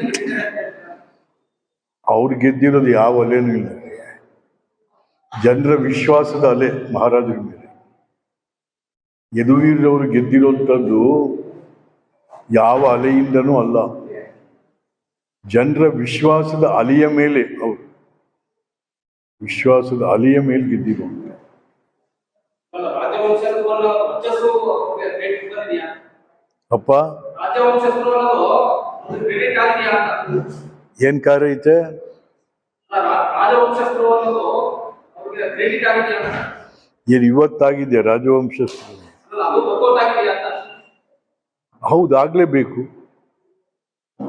ಹೇಳ್ತೀರಾ? ಅವ್ರು ಗೆದ್ದಿರೋದು ಯಾವ ಅಲೆನೂ ಇಲ್ಲ. ಜನರ ವಿಶ್ವಾಸದ ಅಲೆ ಮಹಾರಾಜರ ಮೇಲೆ. ಯದುವೀರವರು ಗೆದ್ದಿರುವಂಥದ್ದು ಯಾವ ಅಲೆಯಿಂದನೂ ಅಲ್ಲ. ಜನರ ವಿಶ್ವಾಸದ ಅಲೆಯ ಮೇಲೆ ಅವರು. ವಿಶ್ವಾಸದ ಅಲೆಯ ಮೇಲೆ ಅಲ್ಲ, ರಾಜವಂಶಸ್ಥರು ವರ್ಚಸ್ಸು ಅಪ್ಪ. ರಾಜವಂಶಸ್ಥರು ಅನ್ನೋದು ಕ್ರೆಡಿಟ್ ಆಗಿದೆಯಾ ಅಂತ. ಏನ್ ಕಾರ್ಯ ಐತೆ? ಏನ್ ರಾ- ರಾಜವಂಶಸ್ಥರು ಅನ್ನೋದು ಅವ್ರಿಗೆ ಕ್ರೆಡಿಟ್ ಆಗಿದೆಯಾ ಅಂತ. ಏನು ಇವತ್ತಾಗಿದೆ ರಾಜವಂಶಸ್ಥರು? ಹೌದು ಆಗ್ಲೇಬೇಕು.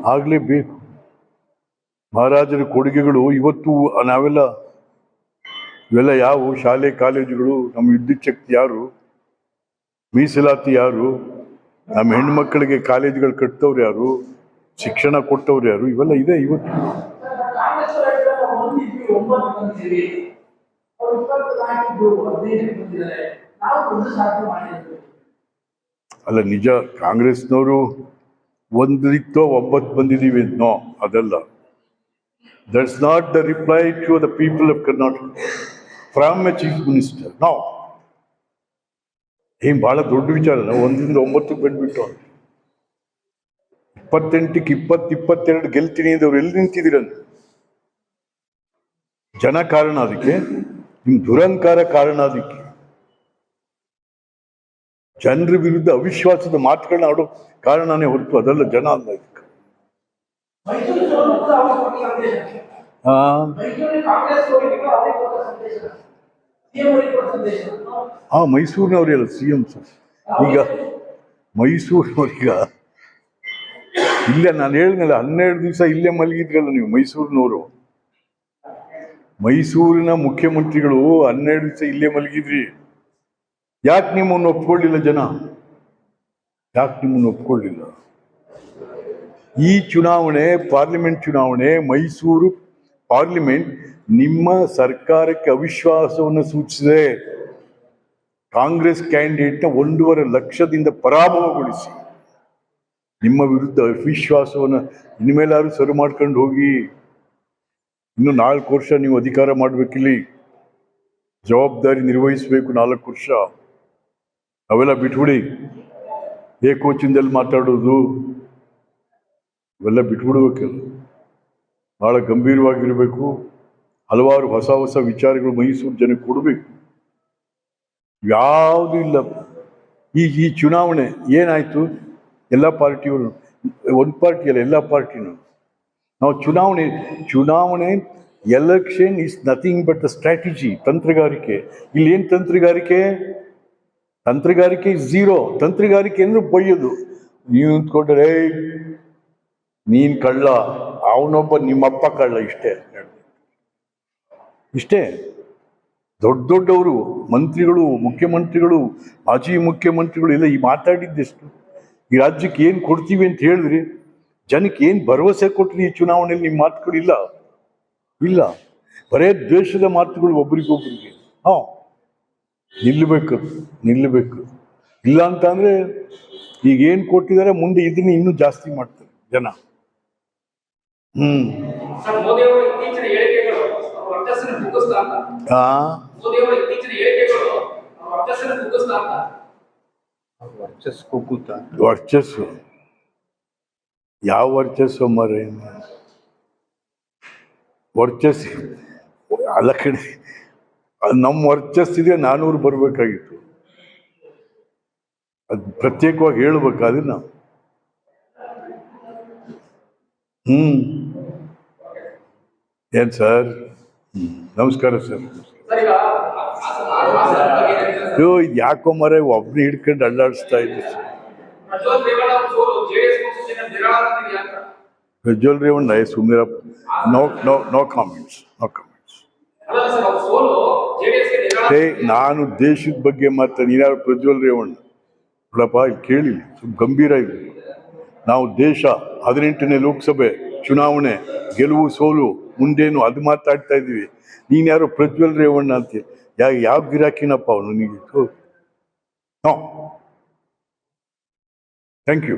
ಆಗ್ಲೇಬೇಕು. ಮಹಾರಾಜರ ಕೊಡುಗೆಗಳು ಇವತ್ತು ನಾವೆಲ್ಲ ಇವೆಲ್ಲ ಯಾವ ಶಾಲೆ, ಕಾಲೇಜುಗಳು, ನಮ್ಮ ವಿದ್ಯುತ್ ಶಕ್ತಿ ಯಾರು? ಮೀಸಲಾತಿ ಯಾರು? ನಮ್ಮ ಹೆಣ್ಮಕ್ಳಿಗೆ ಕಾಲೇಜುಗಳು ಕಟ್ಟವ್ರು ಯಾರು? ಶಿಕ್ಷಣ ಕೊಟ್ಟವ್ರು ಯಾರು? ಇವೆಲ್ಲ ಇದೆ ಇವತ್ತು. ಅಲ್ಲ, ನಿಜ, ಕಾಂಗ್ರೆಸ್ನವರು ಒಂದಿತ್ತೋ ಒಂಬತ್ತು ಬಂದಿದ್ದೀವಿ ನೋ, ಅದಲ್ಲ. That's not the reply to the people of Karnataka from a chief minister ನಾವು ಏನು ಭಾಳ ದೊಡ್ಡ ವಿಚಾರ ನಾವು ಒಂದಿಂದ ಒಂಬತ್ತು ಬಂದ್ಬಿಟ್ಟು. ಇಪ್ಪತ್ತೆಂಟಕ್ಕೆ ಇಪ್ಪತ್ತು, ಇಪ್ಪತ್ತೆರಡು ಗೆಲ್ತೀನಿ ಅಂದವ್ರು ಎಲ್ಲಿ ನಿಂತಿದ್ದೀರಂತ ಜನ ಕಾರಣ ಅದಕ್ಕೆ ನಿಮ್ಮ ದುರಂಕಾರ ಕಾರಣ ಅದಕ್ಕೆ. ಜನರ ವಿರುದ್ಧ ಅವಿಶ್ವಾಸದ ಮಾತುಗಳನ್ನ ಆಡೋ ಕಾರಣನೇ ಹೊರತು ಅದಲ್ಲ ಜನ ಅಲ್ಲ ಇದಕ್ಕೆ. ಮೈಸೂರು ಸೋಲು ಕೂಡ ಅವ್ರಿಗೆ ಕೊಟ್ಟ ಸಂದೇಶ. ಆ, ಕಾಂಗ್ರೆಸ್ ಹೋಗಿದ್ದು ಅವ್ರಿಗೆ ಕೊಟ್ಟ ಸಂದೇಶ. ಸಿಎಂ ಅವರಿಗೆ ಸಂದೇಶ ಆ ಮೈಸೂರಿನವರೆಲ್ಲ ಸಿ ಎಂ ಸರ್. ಈಗ ಮೈಸೂರಿನವ್ರೀಗ ಇಲ್ಲೇ ನಾನು ಹೇಳಿದ್ನಲ್ಲ ಹನ್ನೆರಡು ದಿವಸ ಇಲ್ಲೇ ಮಲಗಿದ್ರಲ್ಲ ನೀವು ಮೈಸೂರಿನವರು. ಮೈಸೂರಿನ ಮುಖ್ಯಮಂತ್ರಿಗಳು ಹನ್ನೆರಡು ದಿವಸ ಇಲ್ಲೇ ಮಲಗಿದ್ರಿ. ಯಾಕೆ ನಿಮ್ಮನ್ನು ಒಪ್ಕೊಳ್ಳಿಲ್ಲ ಜನ? ಯಾಕೆ ನಿಮ್ಮನ್ನು ಒಪ್ಕೊಳ್ಳಿಲ್ಲ? ಈ ಚುನಾವಣೆ ಪಾರ್ಲಿಮೆಂಟ್ ಚುನಾವಣೆ ಮೈಸೂರು ಪಾರ್ಲಿಮೆಂಟ್ ನಿಮ್ಮ ಸರ್ಕಾರಕ್ಕೆ ಅವಿಶ್ವಾಸವನ್ನು ಸೂಚಿಸಿದೆ. ಕಾಂಗ್ರೆಸ್ ಕ್ಯಾಂಡಿಡೇಟ್ನ ಒಂದೂವರೆ ಲಕ್ಷದಿಂದ ಪರಾಭವಗೊಳಿಸಿ. ನಿಮ್ಮ ವಿರುದ್ಧ ಅವಿಶ್ವಾಸವನ್ನು ಇನ್ಮೇಲಾದ್ರೂ ಸರಿ ಮಾಡ್ಕೊಂಡು ಹೋಗಿ. ಇನ್ನು ನಾಲ್ಕು ವರ್ಷ ನೀವು ಅಧಿಕಾರ ಮಾಡಬೇಕಿಲ್ಲಿ. ಜವಾಬ್ದಾರಿ ನಿರ್ವಹಿಸಬೇಕು ನಾಲ್ಕು ವರ್ಷ. ಅವೆಲ್ಲ ಬಿಟ್ಬಿಡಿ. ಏಕೋಚಿಂದಲ್ಲಿ ಮಾತಾಡೋದು ಇವೆಲ್ಲ ಬಿಟ್ಬಿಡ್ಬೇಕಲ್ಲ ಬಹಳ ಗಂಭೀರವಾಗಿರಬೇಕು. ಹಲವಾರು ಹೊಸ ಹೊಸ ವಿಚಾರಗಳು ಮೈಸೂರು ಜನಕ್ಕೆ ಕೊಡಬೇಕು. ಯಾವುದೂ ಇಲ್ಲ. ಈ ಈ ಚುನಾವಣೆ ಏನಾಯಿತು? ಎಲ್ಲ ಪಾರ್ಟಿಯವರು, ಒಂದು ಪಾರ್ಟಿಯಲ್ಲ ಎಲ್ಲ ಪಾರ್ಟಿನೂ. ನಾವು ಚುನಾವಣೆ ಚುನಾವಣೆ election is nothing but a strategy ತಂತ್ರಗಾರಿಕೆ. ಇಲ್ಲಿ ಏನು ತಂತ್ರಗಾರಿಕೆ? ತಂತ್ರಗಾರಿಕೆ ಝೀರೋ ತಂತ್ರಗಾರಿಕೆ ಅಂದರೆ ಬೈಯೋದು ನೀವು ನಿಂತ್ಕೊಂಡ್ರೆ ನೀನ್ ಕಳ್ಳ. ಅವನೊಬ್ಬ ನಿಮ್ಮಪ್ಪ ಕಳ್ಳ ಇಷ್ಟೇ. ಇಷ್ಟೇ? ದೊಡ್ಡ ದೊಡ್ಡವರು, ಮಂತ್ರಿಗಳು, ಮುಖ್ಯಮಂತ್ರಿಗಳು, ಮಾಜಿ ಮುಖ್ಯಮಂತ್ರಿಗಳು ಎಲ್ಲ ಈ ಮಾತಾಡಿದ್ದೆಷ್ಟು? ಈ ರಾಜ್ಯಕ್ಕೆ ಏನು ಕೊಡ್ತೀವಿ ಅಂತ ಹೇಳಿದ್ರಿ, ಜನಕ್ಕೆ ಏನು ಭರವಸೆ ಕೊಟ್ರಿ ಈ ಚುನಾವಣೆಯಲ್ಲಿ ನಿಮ್ಮ ಮಾತುಗಳು ಇಲ್ಲ? ಇಲ್ಲ. ಬರೇ ದ್ವೇಷದ ಮಾತುಗಳು ಒಬ್ರಿಗೊಬ್ರಿಗೆ. ಹಾಂ ನಿಲ್ಲಬೇಕು ನಿಲ್ಲಬೇಕು ಇಲ್ಲ ಅಂತ ಅಂದ್ರೆ ಈಗ ಏನು ಕೊಟ್ಟಿದ್ದಾರೆ, ಮುಂದೆ ಇದನ್ನ ಇನ್ನೂ ಜಾಸ್ತಿ ಮಾಡ್ತಾರೆ ಜನ. ಹ್ಮ್. ವರ್ಚಸ್ಸು. ಯಾವ ವರ್ಚಸ್ಸು ಮರ ವರ್ಚಸ್ ಅಲ್ಲ ಕಡೆ ನಮ್ಮ ವರ್ಚಸ್ಸಿದೆ ನಾನೂರು ಬರಬೇಕಾಗಿತ್ತು. ಅದು ಪ್ರತ್ಯೇಕವಾಗಿ ಹೇಳ್ಬೇಕು ನಾವು. ಹ್ಮ್. ಏನ್ ಸರ್? ನಮಸ್ಕಾರ ಸರ್? ಅಯ್ಯೋ, ಇದು ಯಾಕೋ ಮರೆ ಒಬ್ಬನೇ ಹಿಡ್ಕೊಂಡು ಅಲ್ಲಾಡಿಸ್ತಾ ಇದ್ದೆ sir. Prajwal Revanna Revanna ಸುಮ್ಮನಿರಪ್ಪ no no no comments no comments ಏ, ನಾನು ದೇಶದ ಬಗ್ಗೆ ಮಾತ್ರ ನೀನಾರು ಪ್ರಜ್ವಲ್ ರೇವಣ್ಣ? ನೋಡಪ್ಪ ಇಲ್ಲಿ ಕೇಳಿ ಸ್ವಲ್ಪ ಗಂಭೀರ ಇರಬೇಕು. ನಾವು ದೇಶ, ಹದಿನೆಂಟನೇ ಲೋಕಸಭೆ ಚುನಾವಣೆ, ಗೆಲುವು ಸೋಲು ಮುಂದೇನು ಅದು ಮಾತಾಡ್ತಾ ಇದ್ದೀವಿ. ನೀನ್ಯಾರು ಪ್ರಜ್ವಲ್ ರೇವಣ್ಣ ಅಂತ ಯಾ, ಯಾವ ಗಿರಾಕಿನಪ್ಪ ಅವನು ನಿಮಗೆ ಥ್ಯಾಂಕ್ ಯು.